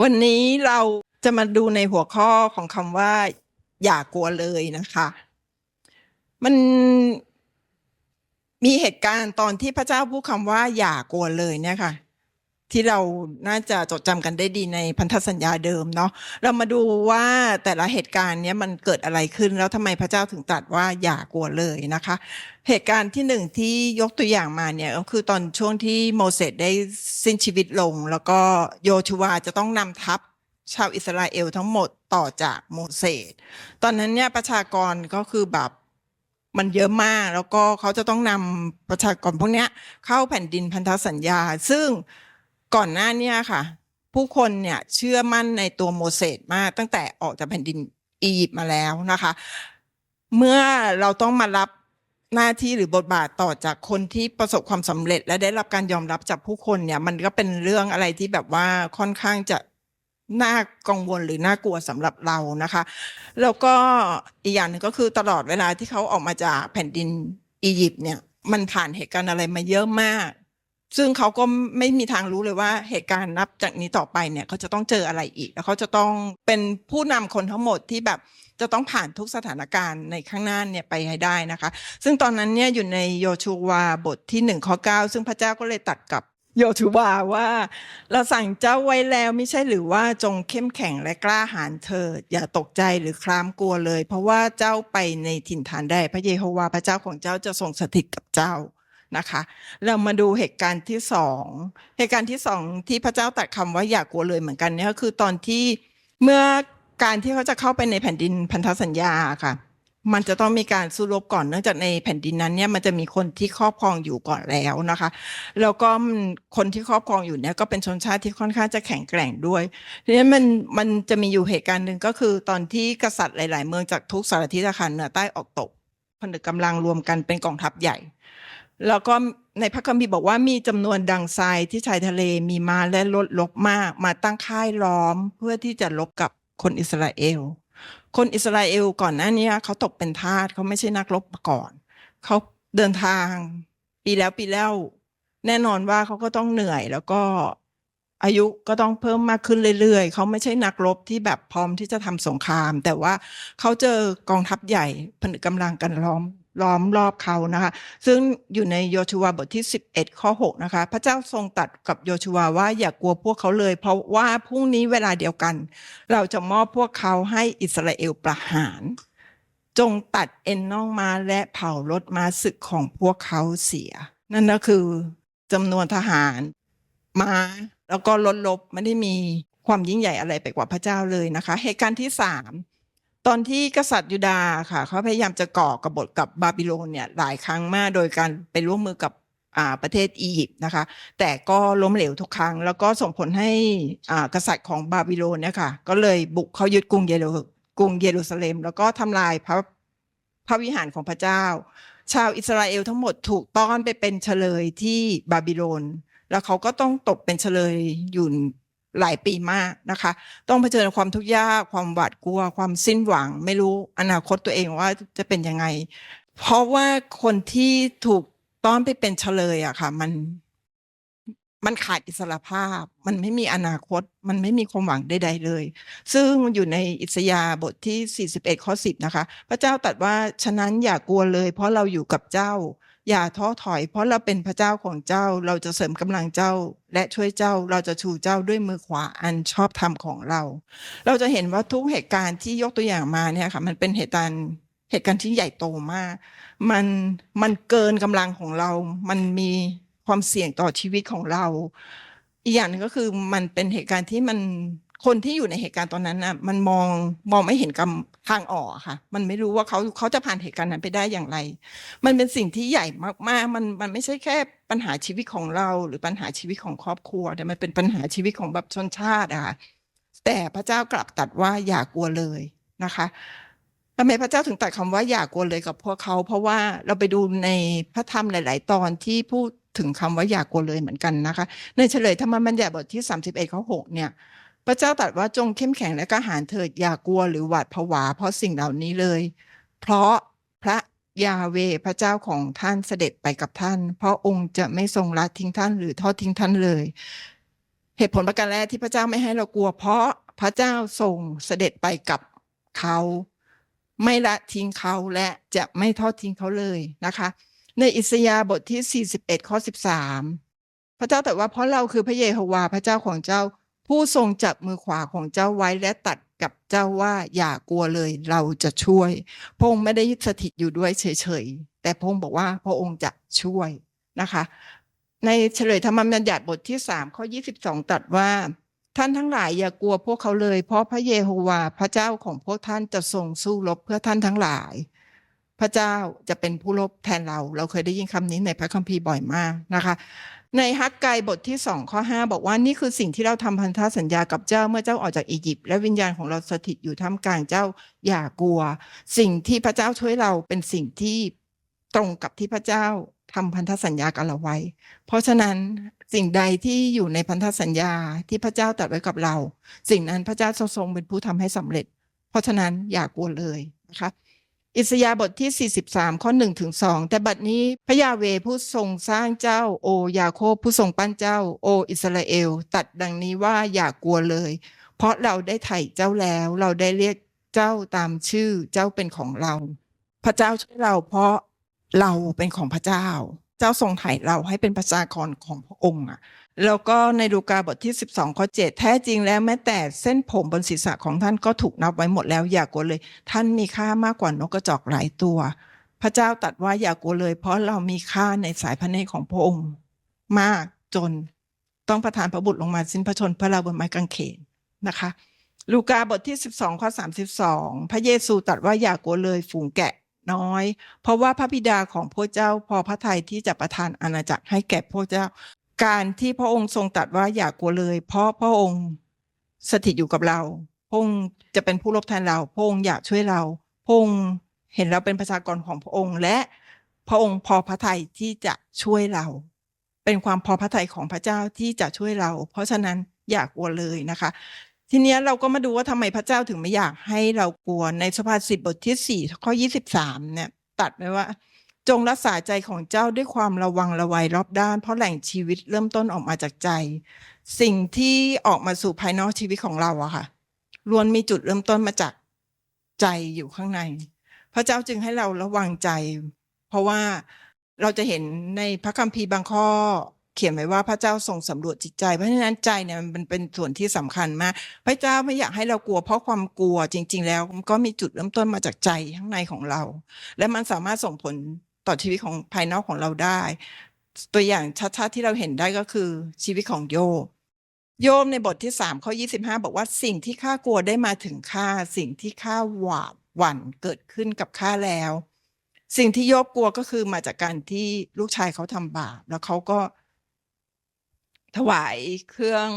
วันนี้เราจะมาดูในหัวข้อของคำว่า อย่ากลัวเลยนะคะ มันมีเหตุการณ์ตอนที่พระเจ้าพูดคำว่า อย่ากลัวเลยเนี่ยค่ะ ที่เราน่าจะจดจำกันได้ดีในพันธสัญญาเดิมเนาะเรามาดูว่าแต่ละเหตุการณ์เนี้ยมันเกิดอะไรขึ้นแล้วทำไมพระเจ้าถึงตรัสว่าอย่ากลัวเลยนะคะ เหตุการณ์ที่หนึ่งที่ยกตัวอย่างมาเนี่ยก็คือตอนช่วงที่โมเสสได้สิ้นชีวิตลง แล้วก็โยชูวาจะต้องนำทัพชาวอิสราเอลทั้งหมดต่อจากโมเสสตอนนั้นเนี่ยประชากรก็คือแบบมันเยอะมาก แล้วก็เขาจะต้องนำประชากรพวกเนี้ยเข้าแผ่นดินพันธสัญญา ซึ่ง ก่อนหน้าเนี้ค่ะ ผู้คนเนี่ยเชื่อมั่นในตัวโมเสสมากตั้งแต่ออกจากแผ่นดินอียิปต์มาแล้วนะคะ เมื่อเราต้องมารับหน้าที่หรือบทบาทต่อจากคนที่ประสบความสำเร็จ และได้รับการยอมรับจากผู้คนเนี่ย มันก็เป็นเรื่องอะไรที่แบบว่าค่อนข้างจะน่ากังวลหรือน่ากลัวสำหรับเรานะคะ แล้วก็อีกอย่างหนึ่งก็คือตลอดเวลาที่เขาออกมาจากแผ่นดินอียิปต์เนี่ย มันผ่านเหตุการณ์อะไรมาเยอะมาก ซึ่งเขาก็ไม่มีทางรู้เลยว่าเหตุการณ์นับจากนี้ต่อไปเนี่ยเขาจะต้องเจออะไรอีก แล้วเขาจะต้องเป็นผู้นำคนทั้งหมดที่แบบจะต้องผ่านทุกสถานการณ์ในข้างหน้าเนี่ยไปให้ได้นะคะ ซึ่งตอนนั้นเนี่ยอยู่ในโยชูวาบทที่หนึ่งข้อเก้าซึ่งพระเจ้าก็เลยตัดกับโยชูวาว่า เราสั่งเจ้าไว้แล้วไม่ใช่หรือว่าจงเข้มแข็งและกล้าหาญเถิดอย่าตกใจหรือคลามกลัวเลย เพราะว่าเจ้าไปในถิ่นฐานใดพระเยโฮวาห์พระเจ้าของเจ้าจะทรงสถิตกับเจ้า นะคะ เรามาดูเหตุการณ์ที่สองเหตุการณ์ที่สองที่พระเจ้าตรัดคำว่าอย่ากลัวเลยเหมือนกันเนี่ยก็คือตอนที่เมื่อการที่เขาจะเข้าไปในแผ่นดินพันธสัญญาค่ะ มันจะต้องมีการสู้รบก่อนเนื่องจากในแผ่นดินนั้นเนี่ยมันจะมีคนที่ครอบครองอยู่ก่อนแล้วนะคะ แล้วก็คนที่ครอบครองอยู่เนี่ยก็เป็นชนชาติที่ค่อนข้างจะแข็งแกร่งด้วยทีนี้มันมันจะมีอยู่เหตุการณ์หนึ่งก็คือ ตอนที่กษัตริย์หลาย ๆ เมืองจากทุกสารทิศอาคารเหนือใต้ออกตกผนึกกำลังรวมกันเป็นกองทัพใหญ่ แล้วก็ในพระคัมภีร์บอกว่ามีจำนวนดังทรายที่ชายทะเลมีมาและรถลบมาก มาตั้งค่ายล้อมเพื่อที่จะลบกับคนอิสราเอล คนอิสราเอลก่อนหน้านี้เขาตกเป็นทาสเขาไม่ใช่นักรบมาก่อน เขาเดินทางปีแล้วปีแล้ว แน่นอนว่าเขาก็ต้องเหนื่อยแล้วก็อายุก็ต้องเพิ่มมากขึ้นเรื่อยๆ เขาไม่ใช่นักรบที่แบบพร้อมที่จะทำสงคราม แต่ว่าเขาเจอกองทัพใหญ่ผนึกกำลังกันล้อม ล้อมรอบเขานะคะ ซึ่งอยู่ในโยชูวาบทที่ 11 ข้อ 6 นะคะ พระเจ้าทรงตัดกับโยชูวาว่าอย่ากกลัวพวกเขาเลย เพราะว่าพรุ่งนี้เวลาเดียวกัน เราจะมอบพวกเขาให้อิสราเอลประหาร จงตัดเอ็นน่องมาและเผารถมาศึกของพวกเขาเสีย นั่นก็คือจำนวนทหารมาแล้วก็รถลบไม่ได้มีความยิ่งใหญ่อะไรไปกว่าพระเจ้าเลยนะคะ เหตุการณ์ที่สาม ตอนที่กษัตริย์ยูดาห์ค่ะเขาพยายามจะก่อกบฏกับบาบิโลนเนี่ยหลายครั้งมากโดยการไปร่วมมือกับประเทศอียิปต์นะคะ แต่ก็ล้มเหลวทุกครั้ง แล้วก็ส่งผลให้กษัตริย์ของบาบิโลนเนี่ยค่ะก็เลยบุกเขายึดกรุงเยรูกรุงเยรูซาเล็ม แล้วก็ทำลายพระพระวิหารของพระเจ้า ชาวอิสราเอลทั้งหมดถูกต้อนไปเป็นเฉลยที่บาบิโลนแล้วเขาก็ต้องตกเป็นเฉลยอยู่ หลายปีมากนะคะ ต้องเผชิญความทุกข์ยาก ความหวาดกลัว ความสิ้นหวัง ไม่รู้อนาคตตัวเองว่าจะเป็นยังไง เพราะว่าคนที่ถูกต้อนไปเป็นเฉลยอะค่ะ มันมันขาดอิสระภาพ มันไม่มีอนาคต มันไม่มีความหวังใดๆเลย ซึ่งอยู่ในอิสยาบทที่ 41 ข้อ 10 นะคะ พระเจ้าตรัสว่า ฉะนั้นอย่ากลัวเลย เพราะเราอยู่กับเจ้า อย่าท้อถอย เพราะเราเป็นพระเจ้าของเจ้า เราจะเสริมกำลังเจ้า และช่วยเจ้า เราจะชูเจ้าด้วยมือขวาอันชอบธรรมของเรา เราจะเห็นว่าทุกเหตุการณ์ที่ยกตัวอย่างมาเนี่ยค่ะมันเป็นเหตุการณ์เหตุการณ์ที่ใหญ่โตมาก มันมันเกินกำลังของเรา มันมีความเสี่ยงต่อชีวิตของเรา อีกอย่างหนึงก็คือมันเป็นเหตุการณ์ที่มัน คนที่อยู่ในเหตุการณ์ตอนนั้นน่ะมันมองมองไม่เห็นกำทางออกค่ะ มันไม่รู้ว่าเขาเขาจะผ่านเหตุการณ์นั้นไปได้อย่างไร มันเป็นสิ่งที่ใหญ่มากๆมันมันไม่ใช่แค่ปัญหาชีวิตของเรา หรือปัญหาชีวิตของครอบครัวแต่มันเป็นปัญหาชีวิตของแบบชนชาติอะค่ะแต่พระเจ้ากลับตัดว่าอย่ากลัวเลยนะคะทำไมพระเจ้าถึงตัดคำว่าอย่ากลัวเลยกับพวกเขา เพราะว่าเราไปดูในพระธรรมหลาย ๆ ตอนที่พูดถึงคำว่าอย่ากลัวเลยเหมือนกันนะคะ ในเฉลยธรรมบัญญัติบทที่ 31ข้อ6เนี่ย พระเจ้าตรัสว่าจงเข้มแข็งและกล้าหาญเถิดอย่ากลัวหรือหวาดผวา เพราะสิ่งเหล่านี้เลย เพราะพระยาเวพระเจ้าของท่านเสด็จไปกับท่าน เพราะองค์จะไม่ทรงละทิ้งท่านหรือทอดทิ้งท่านเลย เหตุผลประการแรกที่พระเจ้าไม่ให้เรากลัว เพราะพระเจ้าทรงเสด็จไปกับเขา ไม่ละทิ้งเขาและจะไม่ทอดทิ้งเขาเลยนะคะ ในอิสยาห์บทที่ 41ข้อ13 พระเจ้าแต่ว่าเพราะเราคือพระเยโฮวาห์พระเจ้าของเจ้า ผู้ทรงจับมือขวาของเจ้าไว้และตัดกับเจ้าว่าอย่ากลัวเลยเราจะช่วย พระองค์ไม่ได้สถิตอยู่ด้วยเฉยๆ แต่พระองค์บอกว่าพระองค์จะช่วยนะคะ ในเฉลยธรรมบัญญัติบทที่สามข้อยี่สิบสองตรัสว่า ท่านทั้งหลายอย่ากลัวพวกเขาเลย เพราะพระเยโฮวาห์พระเจ้าของพวกท่านจะทรงสู้รบเพื่อท่านทั้งหลาย พระเจ้าจะเป็นผู้รบแทนเรา เราเคยได้ยินคำนี้ในพระคัมภีร์บ่อยมากนะคะ ในฮักไกบทที่สองข้อห้าบอกว่านี่คือสิ่งที่เราทำพันธสัญญากับเจ้าเมื่อเจ้าออกจากอียิปต์และวิญญาณของเราสถิตอยู่ท่ามกลางเจ้าอย่ากลัว สิ่งที่พระเจ้าช่วยเราเป็นสิ่งที่ตรงกับที่พระเจ้าทำพันธสัญญากับเราไว้ เพราะฉะนั้นสิ่งใดที่อยู่ในพันธสัญญาที่พระเจ้าตรัสไว้กับเรา สิ่งนั้นพระเจ้าทรงเป็นผู้ทำให้สำเร็จ เพราะฉะนั้นอย่ากลัวเลยนะคะ อิสยาบทที่ 43 ข้อ1ถึง2แต่บัดนี้พระยาเวผู้ทรงสร้างเจ้าโอยาโคบผู้ทรงปั้นเจ้า โออิสราเอล ตัดดังนี้ว่าอย่ากลัวเลย เพราะเราได้ไถ่เจ้าแล้ว เราได้เรียกเจ้าตามชื่อเจ้าเป็นของเรา พระเจ้าช่วยเราเพราะเราเป็นของพระเจ้า เจ้าทรงไถ่เราให้เป็นประชากรของพระองค์อะ แล้วก็ในลูกาบทที่ 12ข้อ7แท้จริงแล้วแม้แต่เส้นผมบนศีรษะของท่านก็ถูกนับไว้หมดแล้วอย่ากลัวเลย ท่านมีค่ามากกว่านกกระจอกหลายตัว พระเจ้าตัดว่าอย่ากลัวเลย เพราะเรามีค่าในสายพระเนตรของพระองค์มากจนต้องประทานพระบุตรลงมาสิ้นพระชนม์พื่อเราบนไม้กางเขนนะคะ ลูกาบทที่ 12ข้อ32 พระเยซูตรัสว่าอย่ากลัวเลยฝูงแกะน้อย เพราะว่าพระบิดาของพระเจ้าพอพระทัยที่จะประทานอาณาจักรให้แก่พระเจ้า การที่พระองค์ทรงตรัสว่าอย่ากลัวเลย เพราะพระองค์สถิตอยู่กับเราพระองค์จะเป็นผู้รบแทนเราพระองค์อยากช่วยเราพระองค์เห็นเราเป็นประชากรของพระองค์ และพระองค์พอพระทัยที่จะช่วยเรา เป็นความพอพระทัยของพระเจ้าที่จะช่วยเรา เพราะฉะนั้นอย่ากลัวเลยนะคะ ทีนี้เราก็มาดูว่าทำไมพระเจ้าถึงไม่อยากให้เรากลัวในสุภาษิตบทที่สี่ข้อยี่สิบสามเนี่ยตัดไว้ว่า จงรักษาใจของเจ้าด้วยความระวังระวัยรอบด้าน เพราะแหล่งชีวิตเริ่มต้นออกมาจากใจ สิ่งที่ออกมาสู่ภายนอกชีวิตของเราอะค่ะล้วนมีจุดเริ่มต้นมาจากใจอยู่ข้างใน พระเจ้าจึงให้เราระวังใจ เพราะว่าเราจะเห็นในพระคัมภีร์บางข้อ เขียนไว้ว่าพระเจ้าทรงสำรวจจิตใจ เพราะฉะนั้นใจเนี่ยมันเป็นส่วนที่สำคัญมาก พระเจ้าไม่อยากให้เรากลัว เพราะความกลัวจริง ๆ แล้วมันก็มีจุดเริ่มต้นมาจากใจข้างในของเรา และมันสามารถส่งผล ต่อชีวิตของภายนอกของเราได้ ตัวอย่างชัดๆที่เราเห็นได้ก็คือชีวิตของโยบโยบในบทที่สามข้อยี่สิบห้าบอกว่าสิ่งที่ข้ากลัวได้มาถึงข้าสิ่งที่ข้าหวาดหวั่นเกิดขึ้นกับข้าแล้ว สิ่งที่โยบกลัวก็คือมาจากการที่ลูกชายเขาทำบาปแล้วเขาก็ ถวายเครื่อง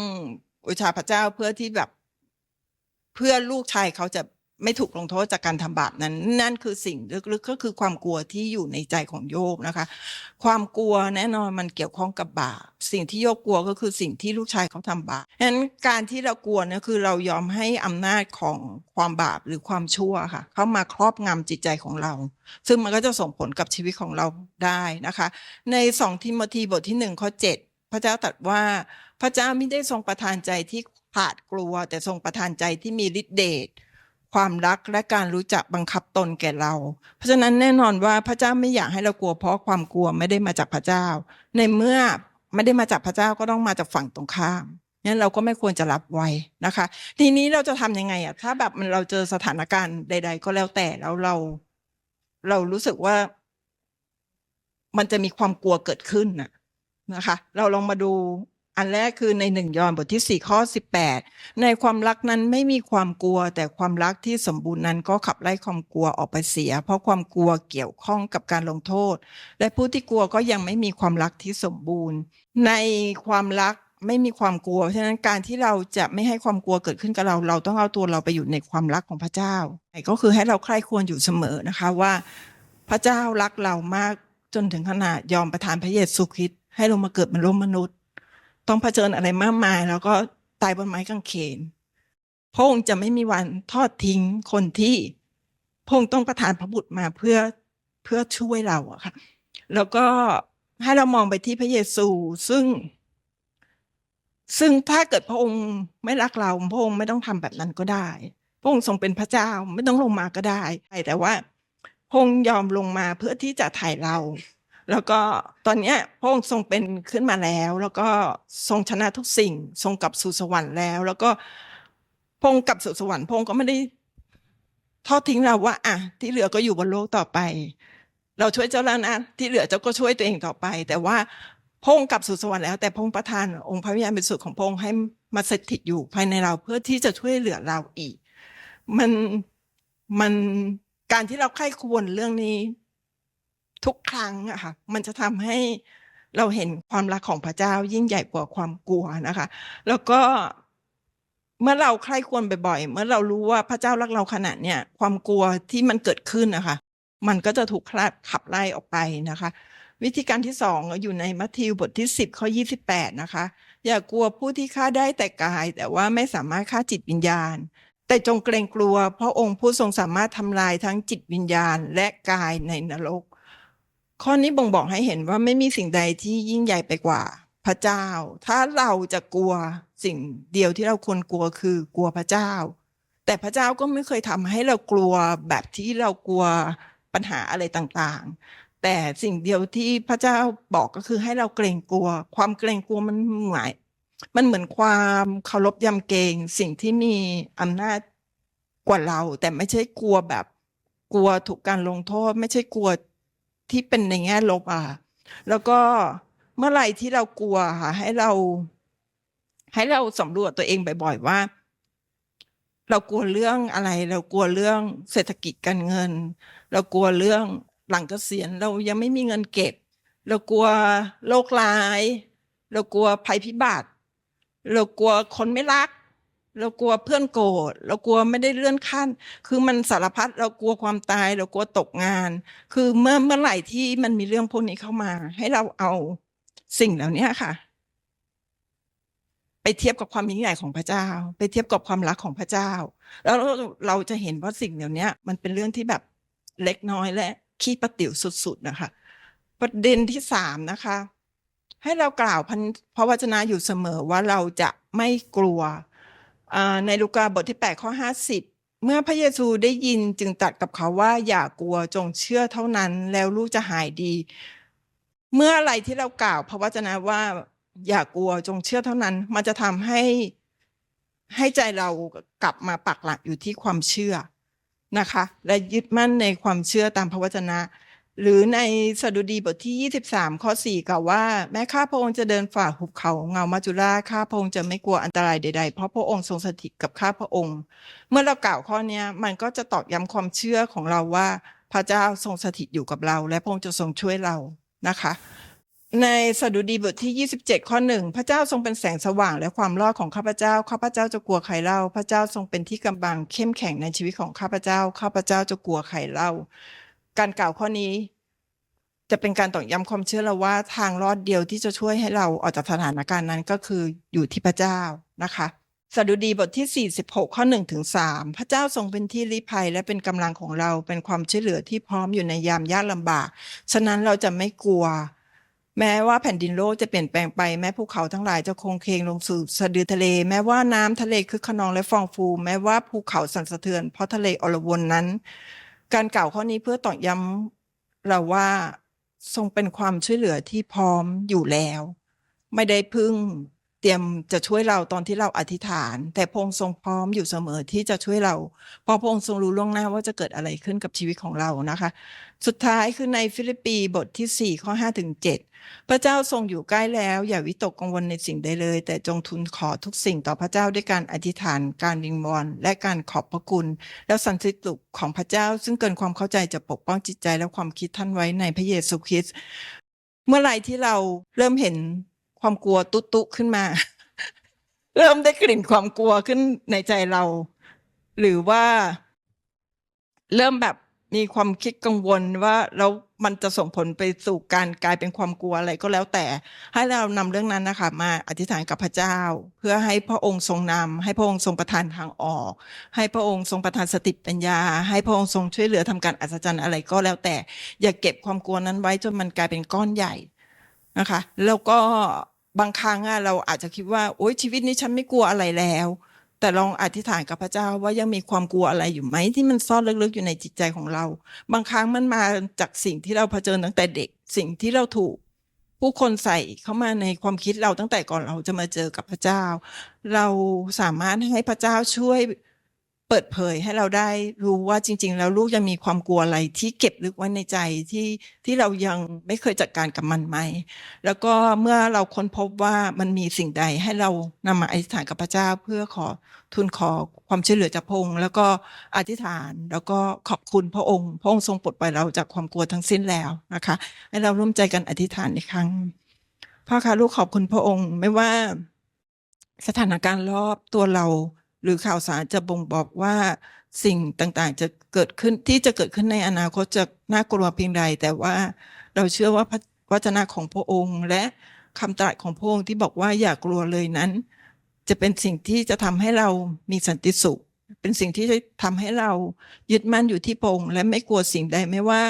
บูชาพระเจ้าเพื่อที่แบบ เพื่อลูกชายเขาจะ ไม่ถูกลงโทษจากการทำบาปนั้น นั่นคือสิ่งลึกๆก็คือความกลัวที่อยู่ในใจของโยบนะคะ ความกลัวแน่นอนมันเกี่ยวข้องกับบาปสิ่งที่โยบกลัวก็คือสิ่งที่ลูกชายเขาทำบาปฉะนั้นการที่เรากลัวเนี่ยคือเรายอมให้อำนาจของความบาปหรือความชั่วค่ะ เข้ามาครอบงำจิตใจของเรา ซึ่งมันก็จะส่งผลกับชีวิตของเราได้นะคะ ในสองทิโมธีบทที่หนึ่งข้อเจ็ดพระเจ้าตรัสว่าพระเจ้าไม่ได้ทรงประทานใจที่ขาดกลัว แต่ทรงประทานใจที่มีฤทธิเดช ความรักและการรู้จักบังคับตนแก่เรา เพราะฉะนั้นแน่นอนว่าพระเจ้าไม่อยากให้เรากลัว เพราะความกลัวไม่ได้มาจากพระเจ้า ในเมื่อไม่ได้มาจากพระเจ้าก็ต้องมาจากฝั่งตรงข้ามงั้นเราก็ไม่ควรจะรับไว้นะคะ ทีนี้เราจะทำยังไงอะถ้าแบบมันเราเจอสถานการณ์ใด ๆ ก็แล้วแต่แล้วเรา เรารู้สึกว่า มันจะมีความกลัวเกิดขึ้นน่ะนะคะ เราลองมาดู อันแรกคือในหนึ่งยอห์นบทที่สี่ข้อสิบแปดในความรักนั้นไม่มีความกลัว แต่ความรักที่สมบูรณ์นั้นก็ขับไล่ความกลัวออกไปเสีย เพราะความกลัวเกี่ยวข้องกับการลงโทษ และผู้ที่กลัวก็ยังไม่มีความรักที่สมบูรณ์ ในความรักไม่มีความกลัว เพราะฉะนั้นการที่เราจะไม่ให้ความกลัวเกิดขึ้นกับเรา เราต้องเอาตัวเราไปอยู่ในความรักของพระเจ้า ก็คือให้เราใคร่ควรอยู่เสมอนะคะว่า พระเจ้ารักเรามากจนถึงขนาดยอมประทานพระเยซูคริสต์ให้ลงมาเกิดเป็นโลกมนุษย์ ต้องเผชิญอะไรมากมาย แล้วก็ตายบนไม้กางเขนพระองค์จะไม่มีวันทอดทิ้งคนที่พระองค์ต้องประทานพระบุตรมาเพื่อเพื่อช่วยเราอะค่ะ แล้วก็ให้เรามองไปที่พระเยซูซึ่ง ซึ่งถ้าเกิดพระองค์ไม่รักเราพระองค์ไม่ต้องทำแบบนั้นก็ได้ พระองค์ทรงเป็นพระเจ้าไม่ต้องลงมาก็ได้แต่ว่าพระองค์ยอมลงมาเพื่อที่จะไถ่เรา แล้วก็ตอนนี้พระองค์ทรงเป็นขึ้นมาแล้ว แล้วก็ทรงชนะทุกสิ่ง ทรงกลับสู่สวรรค์แล้ว แล้วก็พระองค์กลับสู่สวรรค์พระองค์ก็ไม่ได้ทอดทิ้งเราว่าอะที่เหลือก็อยู่บนโลกต่อไป เราช่วยเจ้าแล้วนะที่เหลือเจ้าก็ช่วยตัวเองต่อไป แต่ว่าพระองค์กลับสู่สวรรค์แล้วแต่พระองค์ประทานองค์พระวิญญาณบริสุทธิ์ของพระองค์ให้มาสถิตอยู่ภายในเราเพื่อที่จะช่วยเหลือเราอีก มันมันการที่เราใคร่ควรเรื่องนี้ ทุกครั้งอะค่ะมันจะทำให้เราเห็นความรักของพระเจ้ายิ่งใหญ่กว่าความกลัวนะคะ แล้วก็เมื่อเราใคร่ควรบ่อยๆ เมื่อเรารู้ว่าพระเจ้ารักเราขนาดเนี้ยความกลัวที่มันเกิดขึ้นนะคะ มันก็จะถูกขับไล่ออกไปนะคะ วิธีการที่สองอยู่ในมัทธิวบทที่สิบข้อยี่สิบแปดนะคะ อย่ากลัวผู้ที่ฆ่าได้แต่กาย แต่ว่าไม่สามารถฆ่าจิตวิญญาณ แต่จงเกรงกลัวเพราะองค์ผู้ทรงสามารถทำลายทั้งจิตวิญญาณและกายในนรก ข้อนี้บ่งบอกให้เห็นว่าไม่มีสิ่งใดที่ยิ่งใหญ่ไปกว่าพระเจ้า ถ้าเราจะกลัวสิ่งเดียวที่เราควรกลัวคือกลัวพระเจ้า แต่พระเจ้าก็ไม่เคยทำให้เรากลัวแบบที่เรากลัวปัญหาอะไรต่างๆ แต่สิ่งเดียวที่พระเจ้าบอกก็คือให้เราเกรงกลัว ความเกรงกลัวมันหมายมันเหมือนความเคารพยำเกรงสิ่งที่มีอำนาจกว่าเรา แต่ไม่ใช่กลัวแบบกลัวถูกการลงโทษ ไม่ใช่กลัว ที่เป็นในแง่ลบอะแล้วก็เมื่อไหร่ที่เรากลัวค่ะ ให้เรา ให้เราสำรวจตัวเองบ่อยๆว่า เรากลัวเรื่องอะไร เรากลัวเรื่องเศรษฐกิจการเงิน เรากลัวเรื่องหลังเกษียณเรายังไม่มีเงินเก็บ เรากลัวโรคร้าย เรากลัวภัยพิบัติ เรากลัวคนไม่รัก เรากลัวเพื่อนโกรธเรากลัวไม่ได้เลื่อนขั้น คือมันสารพัดเรากลัวความตาย เรากลัวตกงาน คือเมื่อเมื่อไหร่ที่มันมีเรื่องพวกนี้เข้ามา ให้เราเอาสิ่งเหล่านี้ค่ะ ไปเทียบกับความยิ่งใหญ่ของพระเจ้า ไปเทียบกับความรักของพระเจ้า แล้วเราจะเห็นว่าสิ่งเหล่านี้มันเป็นเรื่องที่แบบเล็กน้อยและขี้ประติ๋วสุด ๆนะคะ ประเด็นที่สามนะคะ ให้เรากล่าวพระวจนะอยู่เสมอว่าเราจะไม่กลัว ในลูกาบทที่ 8 ข้อ 50 เมื่อพระเยซูได้ยินจึงตัดกับเขาว่าอย่ากลัวจงเชื่อเท่านั้นแล้วลูกจะหายดี เมื่ออะไรที่เรากล่าวพระวจนะว่าอย่ากลัวจงเชื่อเท่านั้น มันจะทำให้ให้ใจเรากลับมาปักหลักอยู่ที่ความเชื่อนะคะ และยึดมั่นในความเชื่อตามพระวจนะ หรือในสดุดีบทที่ 23 ข้อ 4 กล่าวว่า แม้ข้าพระองค์จะเดินฝ่าหุบเขาเงามาจุราข้าพระองค์จะไม่กลัวอันตรายใดๆ เพราะพระองค์ทรงสถิตกับข้าพระองค์ เมื่อเรากล่าวข้อนี้มันก็จะตอกย้ำความเชื่อของเราว่า พระเจ้าทรงสถิตอยู่กับเรา และพระองค์จะทรงช่วยเรานะคะ ในสดุดีบทที่ 27 ข้อหนึ่งพระเจ้าทรงเป็นแสงสว่างและความรอดของข้าพเจ้าข้าพเจ้าจะกลัวใครเล่า พระเจ้าทรงเป็นที่กำบังเข้มแข็งในชีวิตของข้าพเจ้าข้าพเจ้าจะกลัวใครเล่า การกล่าวข้อนี้ จะเป็นการตอกย้ำความเชื่อเราว่าทางรอดเดียวที่จะช่วยให้เราออกจากสถานการณ์นั้นก็คืออยู่ที่พระเจ้านะคะสดุดีบทที่ 46 ข้อ1ถึง3พระเจ้าทรงเป็นที่ริภัยและเป็นกำลังของเราเป็นความช่วยเหลือที่พร้อมอยู่ในยามยากลำบาก ฉะนั้นเราจะไม่กลัว แม้ว่าแผ่นดินโลกจะเปลี่ยนแปลงไปแม้ภูเขาทั้งหลายจะคงเคงลงสู่สะดือทะเล แม้ว่าน้ำทะเลคือขนองและฟองฟู แม้ว่าภูเขาสั่นสะเทือนเพราะทะเลอรวนนั้น การกล่าวข้อนี้เพื่อตอกย้ำเราว่าทรงเป็นความช่วยเหลือที่พร้อมอยู่แล้ว ไม่ได้พึ่ง เตรียมจะช่วยเราตอนที่เราอธิษฐาน แต่พระองค์ทรงพร้อมอยู่เสมอที่จะช่วยเราเพราะพระองค์ทรงรู้ล่วงหน้าว่าจะเกิดอะไรขึ้นกับชีวิตของเรานะคะ สุดท้ายคือในฟิลิปปีบทที่ 4 ข้อ5ถึง7พระเจ้าทรงอยู่ใกล้แล้ว อย่าวิตกกังวลในสิ่งใดเลย แต่จงทูลขอทุกสิ่งต่อพระเจ้าด้วยการอธิษฐาน การวิงวอนและการขอบพระคุณ แล้วสันติสุขของพระเจ้า ซึ่งเกินความเข้าใจจะปกป้องจิตใจและความคิดท่านไว้ในพระเยซูคริสต์เมื่อไหร่ที่เราเริ่มเห็น ความกลัวตุ๊ตุขึ้นมา เริ่มได้กลิ่นความกลัวขึ้นในใจเรา หรือว่า เริ่มแบบมีความคิดกังวลว่าแล้วมันจะส่งผลไปสู่การกลายเป็นความกลัวอะไรก็แล้วแต่ ให้เรานำเรื่องนั้นนะคะ มาอธิษฐานกับพระเจ้า เพื่อให้พระองค์ทรงนำให้พระองค์ทรงประทานทางออก ให้พระองค์ทรงประทานสติปัญญา ให้พระองค์ทรงช่วยเหลือทำการอัศจรรย์อะไรก็แล้วแต่ อย่าเก็บความกลัวนั้นไว้จนมันกลายเป็นก้อนใหญ่นะคะ แล้วก็ บางครั้งอะเราอาจจะคิดว่าโอ๊ยชีวิตนี้ฉันไม่กลัวอะไรแล้ว แต่ลองอธิษฐานกับพระเจ้าว่ายังมีความกลัวอะไรอยู่ไหมที่มันซ่อนลึกๆอยู่ในจิตใจของเรา บางครั้งมันมาจากสิ่งที่เราเผชิญตั้งแต่เด็ก สิ่งที่เราถูกผู้คนใส่เข้ามาในความคิดเราตั้งแต่ก่อนเราจะมาเจอกับพระเจ้า เราสามารถให้พระเจ้าช่วย เปิดเผยให้เราได้รู้ว่าจริง ๆ แล้วลูกยังมีความกลัวอะไรที่เก็บลึกไว้ในใจที่ที่เรายังไม่เคยจัดการกับมันไหม แล้วก็เมื่อเราค้นพบว่ามันมีสิ่งใดให้เรานำมาอธิษฐานกับพระเจ้า เพื่อขอทูลขอความช่วยเหลือจากพระองค์แล้วก็อธิษฐานแล้วก็ขอบคุณพระองค์ พระองค์ทรงปลดปล่อยเราจากความกลัวทั้งสิ้นแล้วนะคะ ให้เราร่วมใจกันอธิษฐานอีกครั้งพ่อคะลูกขอบคุณพระองค์ไม่ว่าสถานการณ์รอบตัวเรา หรือข่าวสารจะบ่งบอกว่าสิ่งต่างๆ จะเกิดขึ้นที่จะเกิดขึ้นในอนาคตจะน่ากลัวเพียงใด แต่ว่าเราเชื่อว่าพระวจนะของพระองค์ และคำตรัสของพระองค์ที่บอกว่าอย่ากลัวเลยนั้น จะเป็นสิ่งที่จะทำให้เรามีสันติสุข เป็นสิ่งที่จะทำให้เรายึดมั่นอยู่ที่พงและไม่กลัวสิ่งใดไม่ว่า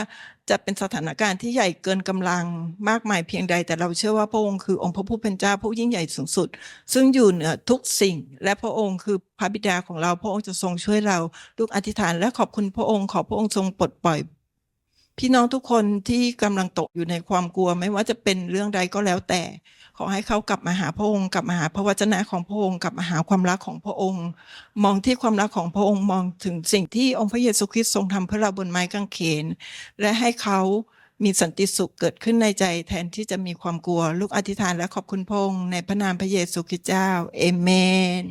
จะเป็นสถานการณ์ที่ใหญ่เกินกำลังมากมายเพียงใด แต่เราเชื่อว่าพระองค์คือองค์พระผู้เป็นเจ้าผู้ยิ่งใหญ่สูงสุด ซึ่งอยู่เหนือทุกสิ่ง และพระองค์คือพระบิดาของเราพระองค์จะทรงช่วยเราลูกอธิษฐานและขอบคุณพระองค์ขอพระองค์ทรงปลดปล่อย พี่น้องทุกคนที่กำลังตกอยู่ในความกลัว ไม่ว่าจะเป็นเรื่องใดก็แล้วแต่ ขอให้เขากลับมาหาพระองค์กลับมาหาพระวจนะของพระองค์กลับมาหาความรักของพระองค์ มองที่ความรักของพระองค์มองถึงสิ่งที่องค์พระเยซูคริสต์ทรงทำเพื่อเราบนไม้กางเขน และให้เขามีสันติสุขเกิดขึ้นในใจแทนที่จะมีความกลัว ลูกอธิษฐานและขอบคุณพระองค์ในพระนามพระเยซูคริสต์เจ้าเอเมน